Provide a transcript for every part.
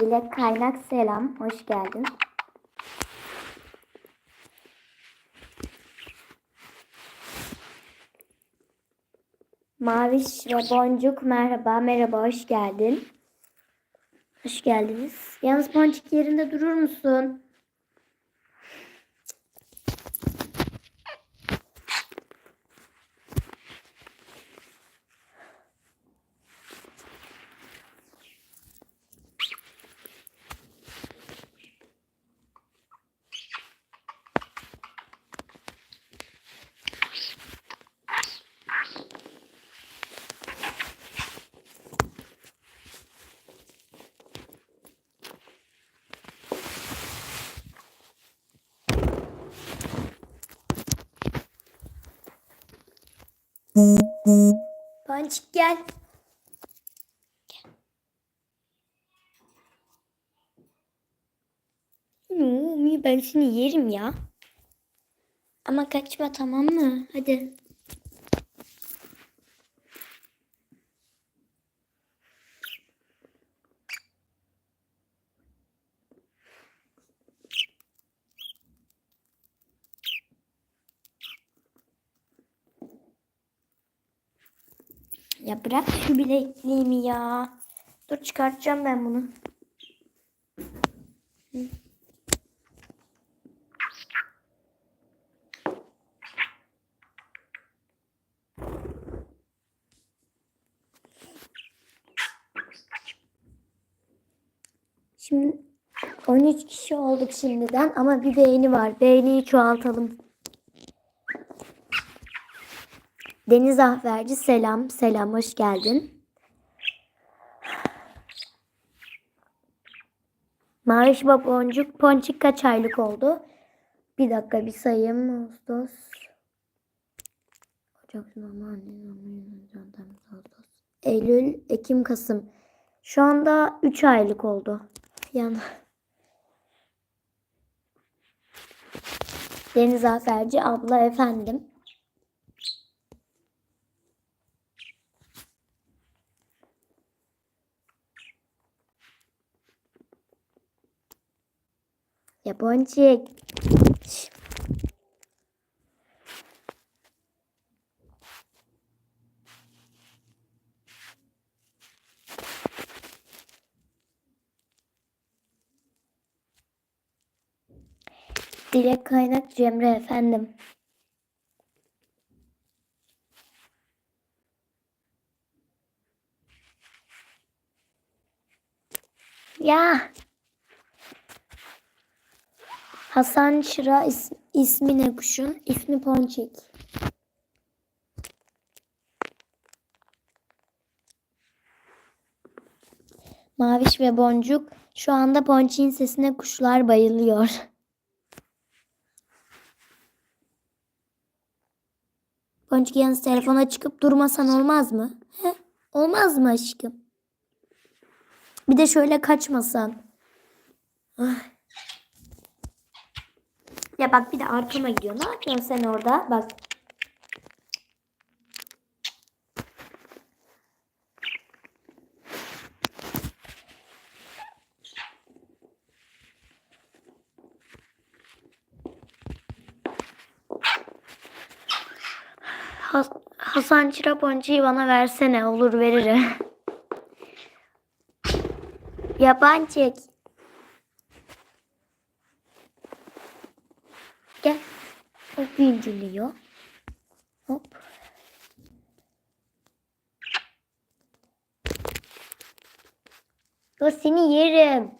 Dilek Kaynak selam. Hoş geldin. Maviş ve Boncuk merhaba. Merhaba hoş geldin. Hoş geldiniz. Yalnız Ponçik yerinde durur musun? Ponçik gel. Umi ben seni yerim ya. Ama kaçma tamam mı? Hadi. Ya bırak şu bilekliğimi ya. Dur çıkartacağım ben bunu. Hı. Şimdi 13 kişi olduk şimdiden ama bir beğeni var. Beğeniyi çoğaltalım. Deniz Ahverci selam. Selam hoş geldin. Maviş Boncuk Ponçik kaç aylık oldu? Bir dakika bir sayayım. Ağustos. Ocak. Eylül, Ekim, Kasım. Şu anda 3 aylık oldu. Yani. Deniz Aferci abla efendim. Şş. Dilek Kaynak Cemre efendim. Ya. Hasan Çıra is, ismi ne kuşun? İsmi Ponçik. Maviş ve Boncuk şu anda Ponçik'in sesine kuşlar bayılıyor. Boncuk yalnız telefona çıkıp durmasan olmaz mı? He? Olmaz mı aşkım? Bir de şöyle kaçmasan. Ah. Ya bak bir de arkama gidiyor. Ne yapıyorsun sen orada? Bak. Has Hasan Çıraponca'yı bana versene. Olur veririm. Yabancı. Gel. Güldürüyor. Hop. Dur seni yerim.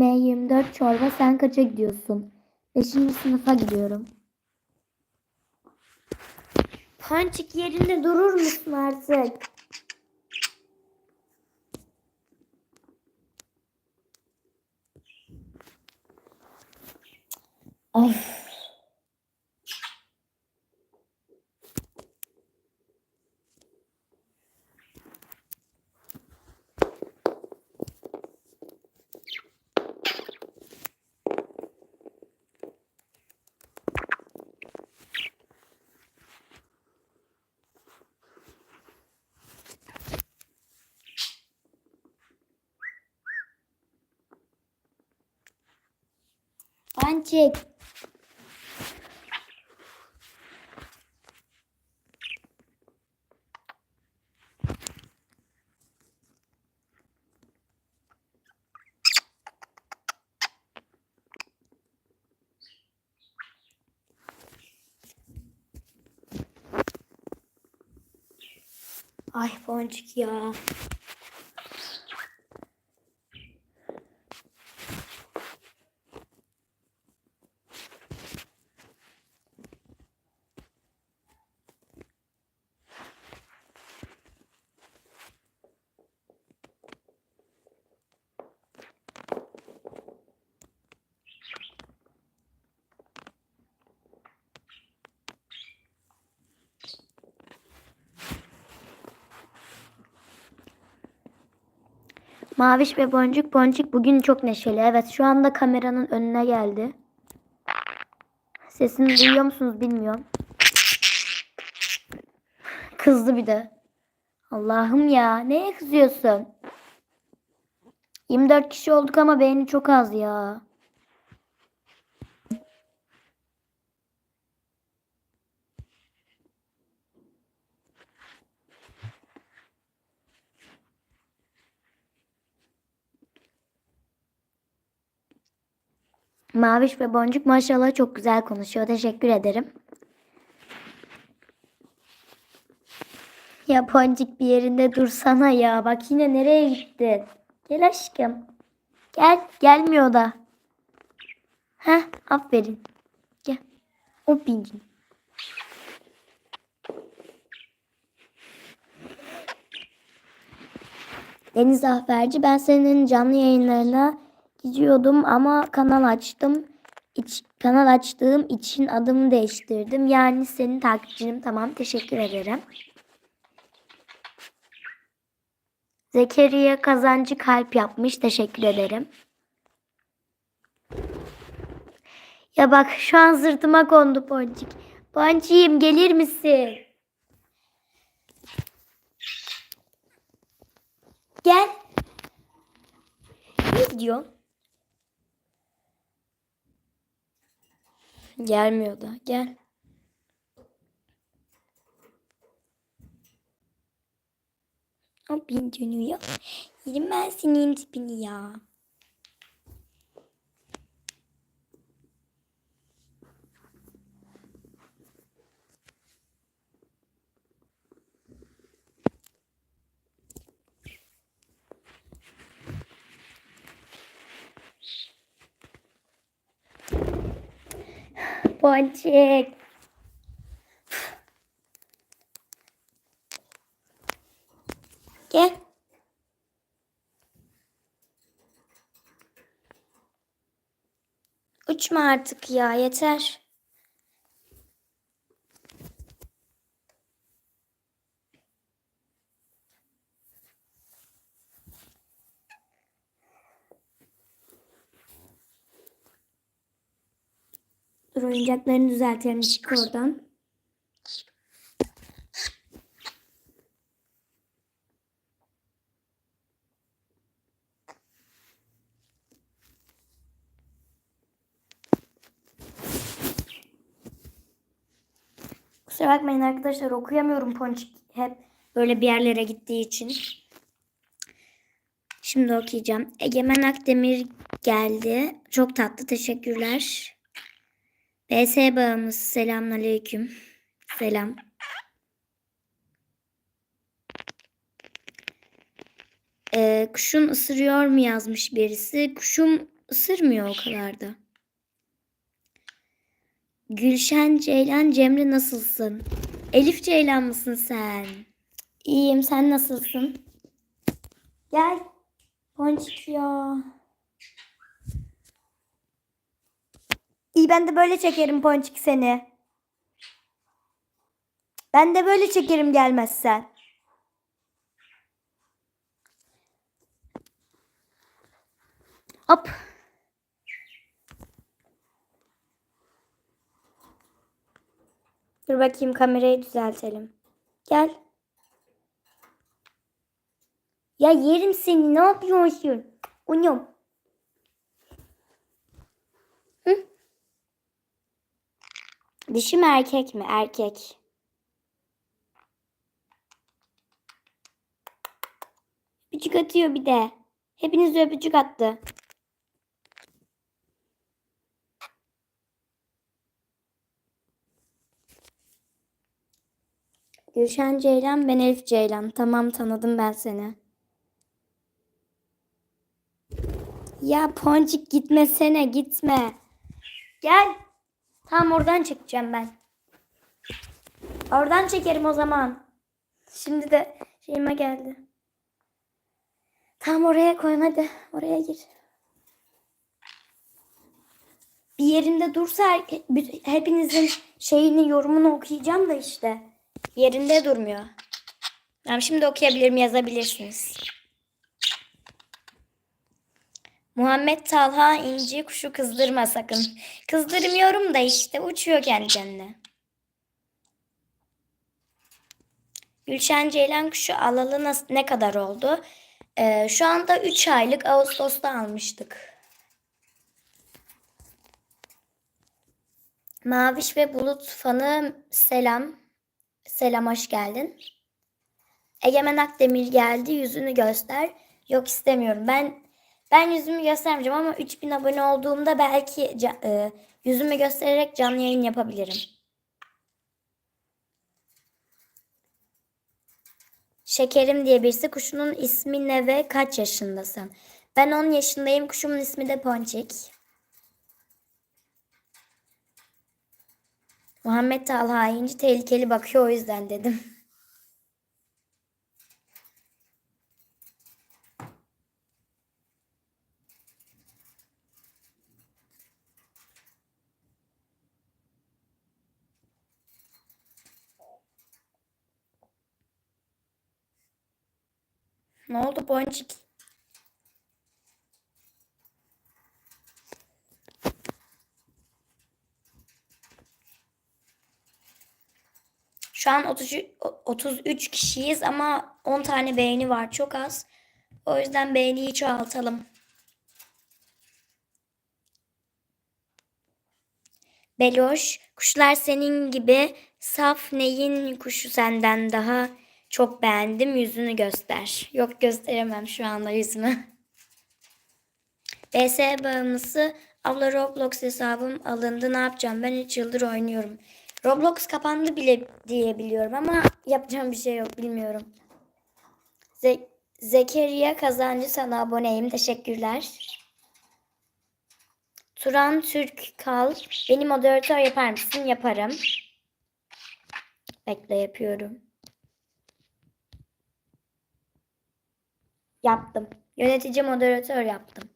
M24 çorba sen kaça gidiyorsun? 5. sınıfa gidiyorum. Pançik yerinde durur musun artık? Of. Ponçik. Ay Ponçik ya. Maviş ve Boncuk. Boncuk bugün çok neşeli. Evet şu anda kameranın önüne geldi. Sesini duyuyor musunuz bilmiyorum. Kızdı bir de. Allah'ım ya neye kızıyorsun? 24 kişi olduk ama beğeni çok az ya. Maviş ve Boncuk maşallah çok güzel konuşuyor. Teşekkür ederim. Ya Boncuk bir yerinde dursana ya. Bak yine nereye gittin? Gel aşkım. Gel. Gelmiyor da. Heh aferin. Gel. O bilgin. Deniz Zaferci ben senin canlı yayınlarına gidiyordum ama kanal açtım. İç, kanal açtığım için adımı değiştirdim. Yani senin takipçinim tamam teşekkür ederim. Zekeriya kazancı kalp yapmış teşekkür ederim. Ya bak şu an sırtıma kondu Boncuk. Bonciğim gelir misin? Gel. Ne diyor? Gelmiyor da. Gel. O bin dönüyor. Yerim ben senin tipini ya. Ponçik. Gel. Uçma artık ya yeter. Dur oyuncaklarını düzeltelim çık oradan. Kusura bakmayın arkadaşlar okuyamıyorum Ponçik hep böyle bir yerlere gittiği için. Şimdi okuyacağım. Egemen Akdemir geldi. Çok tatlı teşekkürler. BS bağımız selamünaleyküm. Selam. Ee, kuşun ısırıyor mu yazmış birisi. Kuşum ısırmıyor o kadar da. Gülşen Ceylan Cemre nasılsın? Elif Ceylan mısın sen? İyiyim sen nasılsın? Gel. Ponçik. Ben de böyle çekerim Ponçik seni. Ben de böyle çekerim gelmezsen. Hop. Dur bakayım kamerayı düzeltelim. Gel. Ya yerim seni ne yapıyorsun? Uyum. Dişi mi erkek mi? Erkek. Öpücük atıyor bir de. Hepiniz öpücük attı. Gülşen Ceylan, ben Elif Ceylan. Tamam tanıdım ben seni. Ya Poncik gitmesene gitme. Gel. Tam oradan çekeceğim ben. Oradan çekerim o zaman. Şimdi de şeyime geldi. Tam oraya koyun hadi. Oraya gir. Bir yerinde dursa hepinizin şeyini yorumunu okuyacağım da işte. Yerinde durmuyor. Tamam şimdi okuyabilirim yazabilirsiniz. Muhammed Talha İnci kuşu kızdırma sakın. Kızdırmıyorum da işte uçuyor kendi kendine. Gülşen Ceylan kuşu alalı ne kadar oldu? Ee, şu anda 3 aylık Ağustos'ta almıştık. Maviş ve Bulut fanı selam. Selam hoş geldin. Egemen Akdemir geldi yüzünü göster. Yok istemiyorum. Ben ben yüzümü göstermeyeceğim ama 3000 abone olduğumda belki e, yüzümü göstererek canlı yayın yapabilirim. Şekerim diye birisi kuşunun ismi ne ve kaç yaşındasın? Ben 10 yaşındayım. Kuşumun ismi de Ponçik. Muhammed Talha İnci tehlikeli bakıyor o yüzden dedim. Ne oldu Ponçik? Şu an 33, 33 kişiyiz ama 10 tane beğeni var. Çok az. O yüzden beğeniyi çoğaltalım. Beloş, kuşlar senin gibi saf neyin kuşu senden daha çok beğendim yüzünü göster. Yok gösteremem şu anda yüzümü. BS bağımlısı abla Roblox hesabım alındı ne yapacağım ben 3 yıldır oynuyorum. Roblox kapandı bile diye biliyorum ama yapacağım bir şey yok bilmiyorum. Ze- Zekeriya Kazancı sana aboneyim teşekkürler. Turan Türk Kal beni moderatör yapar mısın? Yaparım. Bekle yapıyorum. Yaptım. Yönetici moderatör yaptım.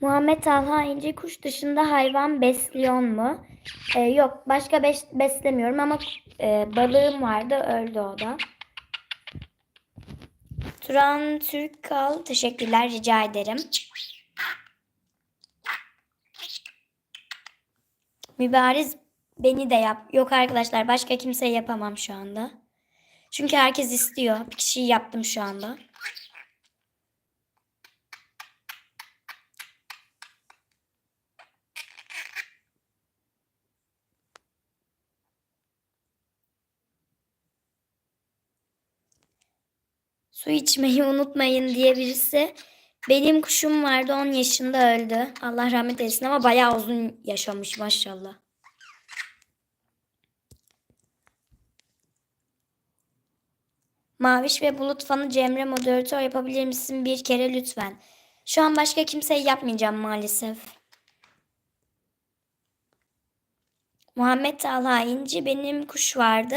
Muhammed Talha İnce kuş dışında hayvan besliyor mu? Ee, yok başka bes- beslemiyorum ama e, balığım vardı öldü o da. Turan Türkal teşekkürler rica ederim. Mübariz beni de yap. Yok arkadaşlar başka kimseye yapamam şu anda. Çünkü herkes istiyor. Bir kişiyi yaptım şu anda. Su içmeyi unutmayın diye birisi. Benim kuşum vardı 10 yaşında öldü. Allah rahmet eylesin ama bayağı uzun yaşamış maşallah. Maviş ve Bulut fanı Cemre moderatör yapabilir misin bir kere lütfen? Şu an başka kimseyi yapmayacağım maalesef. Muhammed Talha İnci benim kuş vardı.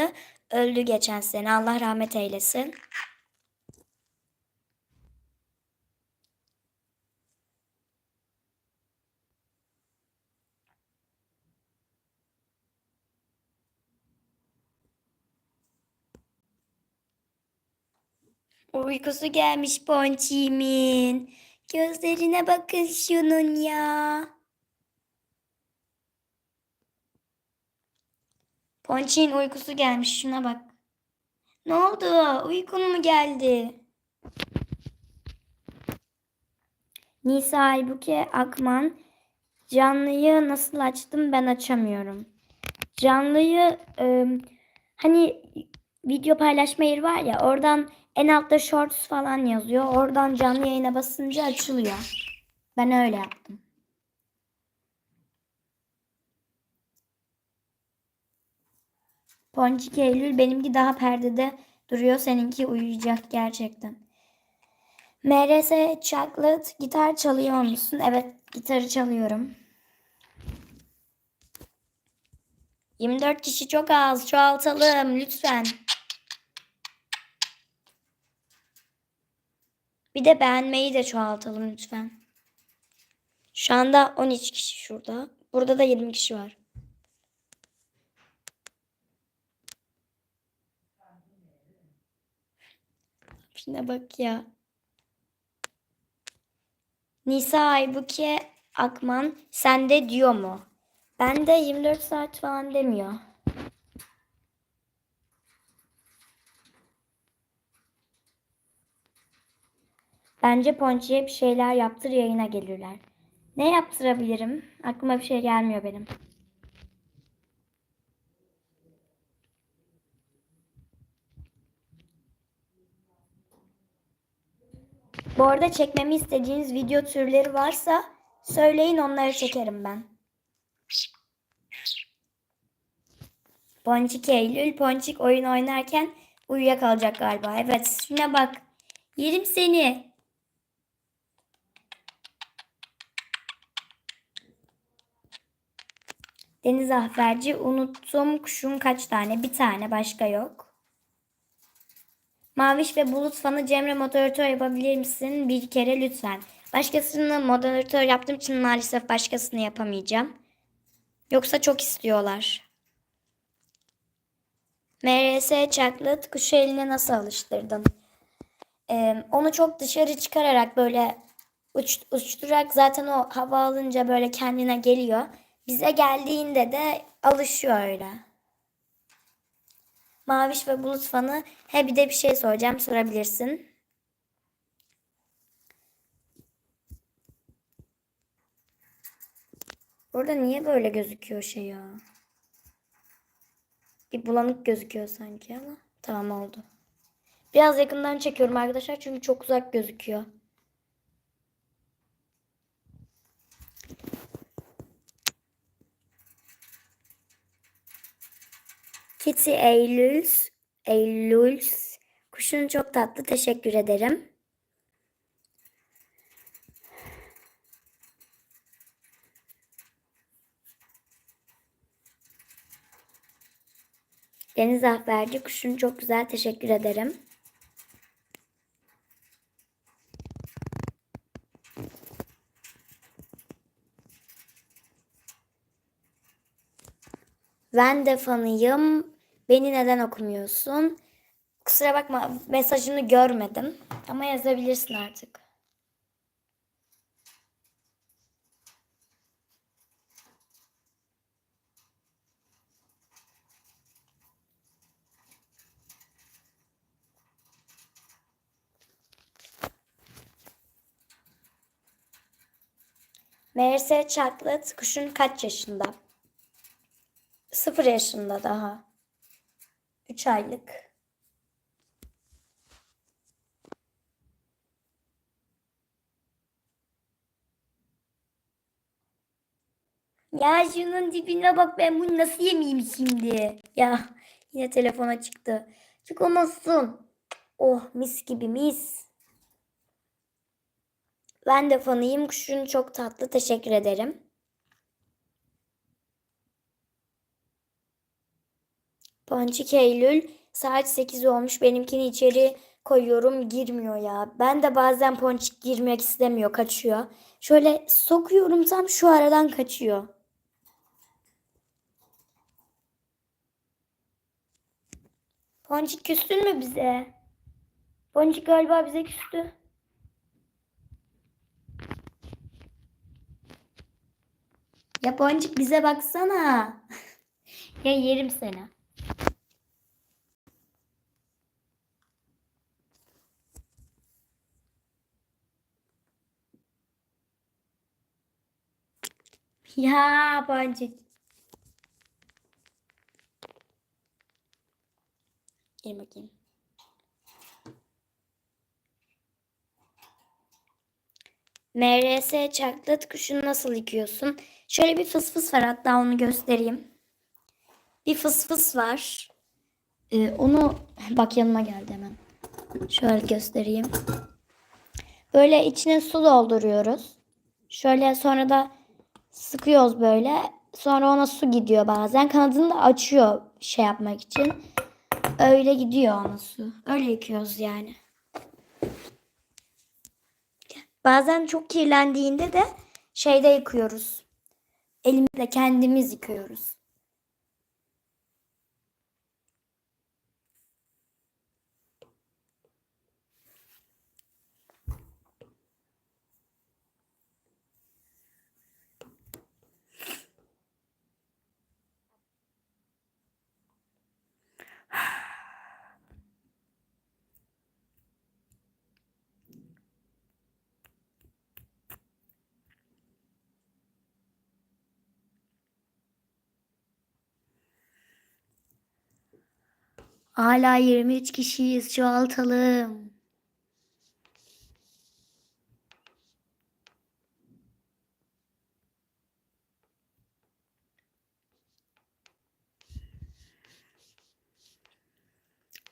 Öldü geçen sene. Allah rahmet eylesin. Uykusu gelmiş Ponçimin. Gözlerine bakın şunun ya. Ponçin uykusu gelmiş şuna bak. Ne oldu? Uykun mu geldi? Nisa Aybüke Akman Canlıyı nasıl açtım ben açamıyorum. Canlıyı e, hani video paylaşma yeri var ya oradan en altta shorts falan yazıyor. Oradan canlı yayına basınca açılıyor. Ben öyle yaptım. Ponçik Eylül benimki daha perdede duruyor. Seninki uyuyacak gerçekten. MRS Chocolate gitar çalıyor musun? Evet gitarı çalıyorum. 24 kişi çok az. Çoğaltalım lütfen. Bir de beğenmeyi de çoğaltalım lütfen. Şu anda 13 kişi şurada. Burada da 20 kişi var. Şuna bak ya. Nisa Aybuke Akman sende diyor mu? Bende 24 saat falan demiyor. Bence Ponçi'ye bir şeyler yaptır yayına gelirler. Ne yaptırabilirim? Aklıma bir şey gelmiyor benim. Bu arada çekmemi istediğiniz video türleri varsa söyleyin onları çekerim ben. Ponçik Eylül, Ponçik oyun oynarken uyuyakalacak galiba. Evet, şuna bak. Yerim seni. Deniz Ahferci, unuttum kuşum kaç tane? Bir tane, başka yok. Maviş ve Bulut fanı Cemre moderatör yapabilir misin? Bir kere lütfen. Başkasını moderatör yaptığım için maalesef başkasını yapamayacağım. Yoksa çok istiyorlar. MRS Chocolate kuşu eline nasıl alıştırdın? Ee, onu çok dışarı çıkararak böyle uç, uçturarak zaten o hava alınca böyle kendine geliyor. Bize geldiğinde de alışıyor öyle. Maviş ve Bulut fanı. He bir de bir şey soracağım sorabilirsin. Burada niye böyle gözüküyor şey ya? Bir bulanık gözüküyor sanki ama. Tamam oldu. Biraz yakından çekiyorum arkadaşlar çünkü çok uzak gözüküyor. Kitty Eylül, Eylül, kuşun çok tatlı teşekkür ederim. Deniz Ahberci kuşun çok güzel teşekkür ederim. Ben de fanıyım. Beni neden okumuyorsun? Kusura bakma mesajını görmedim. Ama yazabilirsin artık. Meğerse Chocolate kuşun kaç yaşında? Sıfır yaşında daha. Üç aylık. Ya şunun dibine bak ben bunu nasıl yemeyeyim şimdi? Ya yine telefona çıktı. Çıkamazsın. Oh mis gibi mis. Ben de fanıyım. Kuşun çok tatlı. Teşekkür ederim. Ponçik Eylül saat 8 olmuş. Benimkini içeri koyuyorum. Girmiyor ya. Ben de bazen ponçik girmek istemiyor. Kaçıyor. Şöyle sokuyorum tam şu aradan kaçıyor. Ponçik küstün mü bize? Ponçik galiba bize küstü. Ya Boncuk bize baksana. ya yerim seni. Ya Ponçik. Gel bakayım. MRS çaklat kuşunu nasıl yıkıyorsun? Şöyle bir fıs fıs var hatta onu göstereyim. Bir fıs fıs var. Ee, onu bak yanıma geldi hemen. Şöyle göstereyim. Böyle içine su dolduruyoruz. Şöyle sonra da sıkıyoruz böyle. Sonra ona su gidiyor bazen. Kanadını da açıyor şey yapmak için. Öyle gidiyor ona su. Öyle yıkıyoruz yani. Bazen çok kirlendiğinde de şeyde yıkıyoruz. Elimizle kendimiz yıkıyoruz. Hala 23 kişiyiz. Çoğaltalım.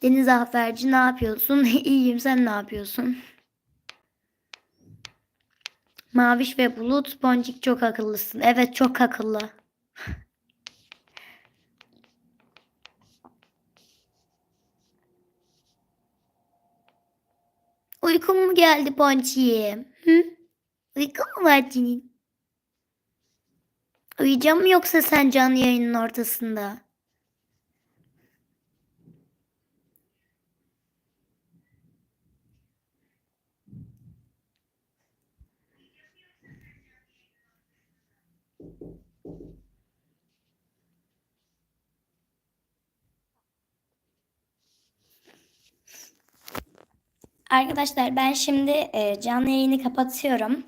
Deniz Aferci ne yapıyorsun? İyiyim sen ne yapıyorsun? Maviş ve Bulut Boncuk çok akıllısın. Evet çok akıllı. Uykun mu geldi Ponçiğim? Hı? Uykun mu var senin? Uyuyacak mı yoksa sen canlı yayının ortasında? Arkadaşlar ben şimdi e, canlı yayını kapatıyorum.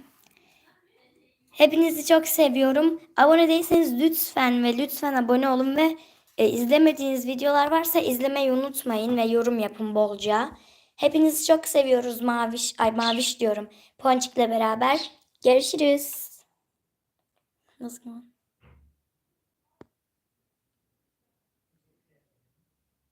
Hepinizi çok seviyorum. Abone değilseniz lütfen ve lütfen abone olun ve e, izlemediğiniz videolar varsa izlemeyi unutmayın ve yorum yapın bolca. Hepinizi çok seviyoruz Maviş, ay Maviş diyorum. Ponçik'le beraber. Görüşürüz. Nasıl?